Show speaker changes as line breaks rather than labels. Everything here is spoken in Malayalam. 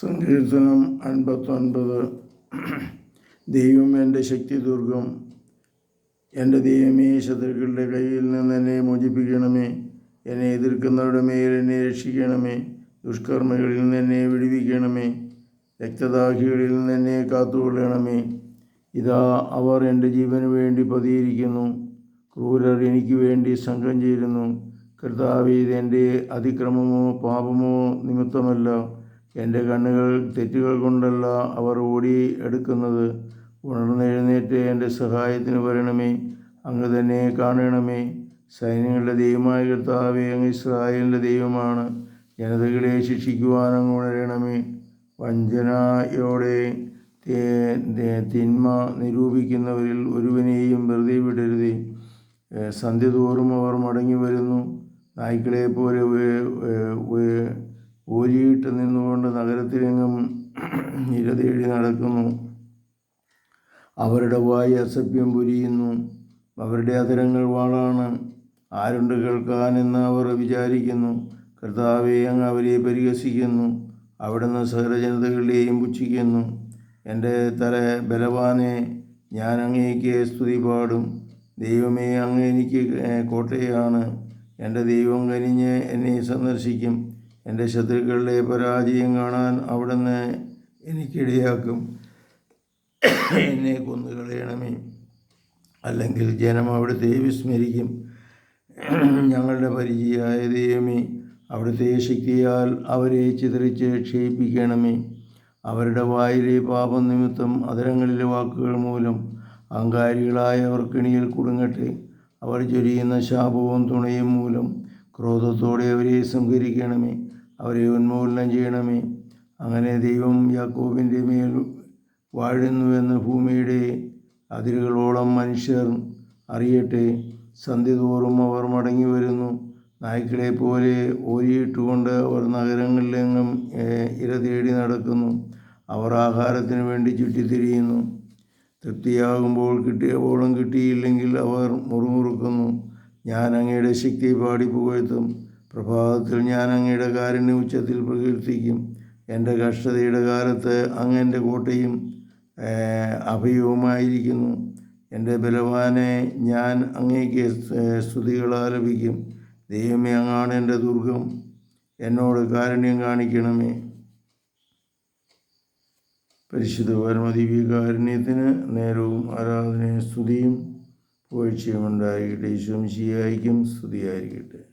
സങ്കീർത്തനം അൻപത്തൊൻപത്. ദൈവം എന്റെ ശക്തി ദുർഗം. എന്റെ ദൈവമേ ശത്രുക്കളുടെ കയ്യിൽ നിന്ന് എന്നെ മോചിപ്പിക്കണമേ. എന്നെ എതിർക്കുന്നവരുടെ മേൽ എന്നെ രക്ഷിക്കണമേ. ദുഷ്കർമ്മികളിൽ നിന്ന് എന്നെ വിടുവിക്കണമേ. രക്തദാഹികളിൽ നിന്ന് എന്നെ കാത്തുകൊള്ളണമേ. ഇതാ അവർ എന്റെ ജീവന് വേണ്ടി പതിയിരിക്കുന്നു. ക്രൂരർ എനിക്ക് വേണ്ടി സംഘം ചേരുന്നു. കർത്താവ് ഇത് എന്റെ അതിക്രമമോ പാപമോ നിമിത്തമല്ല. എന്റെ കണ്ണുകൾ തെറ്റുകൾ കൊണ്ടല്ല അവർ ഓടി എടുക്കുന്നത്. ഉണർന്നെഴുന്നേറ്റ് എന്റെ സഹായത്തിന് വരണമേ. അങ്ങ് തന്നെ കാണണമേ. സൈന്യങ്ങളുടെ ദൈവമായ കർത്താവെ അങ്ങ് ഇസ്രായേലിന്റെ ദൈവമാണ്. ജനതകളെ ശിക്ഷിക്കുവാൻ അങ്ങ് ഉണരണമേ. വഞ്ചനയോടെ തിന്മ നിരൂപിക്കുന്നവരിൽ ഒരുവനെയും വെറുതെ വിടരുതേ. സന്ധ്യതോറും സന്ധ്യ തോറും അവർ മടങ്ങി വരുന്നു. നായ്ക്കളെ പോലെ ഓരിയിട്ട് നിന്നുകൊണ്ട് നഗരത്തിലെങ്ങും നിരതേടി നടക്കുന്നു. അവരുടെ വായി അസഭ്യം പുരിയുന്നു. അവരുടെ അതിരങ്ങൾ വാളാണ്. ആരുണ്ട് കേൾക്കാനെന്ന് അവർ വിചാരിക്കുന്നു. കർത്താവെ അങ്ങ് അവരെ പരിഹസിക്കുന്നു. അവിടുന്ന് സകല പുച്ഛിക്കുന്നു. എന്റെ തല ബലവാനെ ഞാൻ അങ്ങേക്ക് സ്തുതി പാടും. ദൈവമേ അങ്ങ് എനിക്ക് കോട്ടയാണ്. എന്റെ ദൈവം കനിഞ്ഞ് എന്നെ സന്ദർശിക്കും. എന്റെ ശത്രുക്കളുടെ പരാജയം കാണാൻ അവിടുന്ന് എനിക്കിടയാക്കും എന്നെ കൊന്നുകളയണമേ അല്ലെങ്കിൽ ജനം അവിടുത്തെ വിസ്മരിക്കും. ഞങ്ങളുടെ പരിചയമായ ദൈവമേ അവിടുത്തെ ശക്തിയാൽ അവരെ ചിതറിച്ച് ക്ഷയിപ്പിക്കണമേ. അവരുടെ വായിലെ പാപം നിമിത്തം അതരങ്ങളിലെ വാക്കുകൾ മൂലം അഹങ്കാരികളായവർ കെണിയിൽ കുടുങ്ങട്ടെ. അവർ ചൊരിയുന്ന ശാപവും തുണയും മൂലം ക്രോധത്തോടെ അവരെ സംഹരിക്കണമേ. അവരെ ഉന്മൂലനം ചെയ്യണമേ. അങ്ങനെ ദൈവം യാക്കോബിന്റെ മേൽ വാഴുന്നുവെന്ന് ഭൂമിയുടെ അതിരുകളോളം മനുഷ്യർ അറിയട്ടെ. സന്ധ്യ തോറും അവർ മടങ്ങി വരുന്നു. നായ്ക്കളെ പോലെ ഓരിയിട്ടുകൊണ്ട് അവർ നഗരങ്ങളിലെങ്ങും ഇര തേടി നടക്കുന്നു. അവർ ആഹാരത്തിന് വേണ്ടി ചുറ്റിത്തിരിയുന്നു തൃപ്തിയാകുമ്പോൾ കിട്ടിയപ്പോഴും കിട്ടിയില്ലെങ്കിൽ അവർ മുറുമുറുക്കുന്നു. ഞാൻ അങ്ങയുടെ ശക്തി പാടി പുകഴ്ത്തും പ്രഭാതത്തിൽ ഞാൻ അങ്ങയുടെ കാരുണ്യ ഉച്ചത്തിൽ പ്രകീർത്തിക്കും. എന്റെ കഷ്ടതയുടെ കാലത്ത് അങ്ങ് എന്റെ കോട്ടയും അഭയവുമായിരിക്കുന്നു. എന്റെ ബലവാനെ ഞാൻ അങ്ങേക്ക് സ്തുതികൾ ആലപിക്കും. ദൈവമേ അങ്ങാണ് എന്റെ ദുർഗം. എന്നോട് കാരുണ്യം കാണിക്കണമേ. പരിശുദ്ധ പരമദിവ്യകാരുണ്യത്തിന് നേരവും ആരാധനയും സ്തുതിയും പുകഴ്ചയും ഉണ്ടായിരിക്കട്ടെ. ഈശ്വംശിയായിരിക്കും സ്തുതിയായിരിക്കട്ടെ.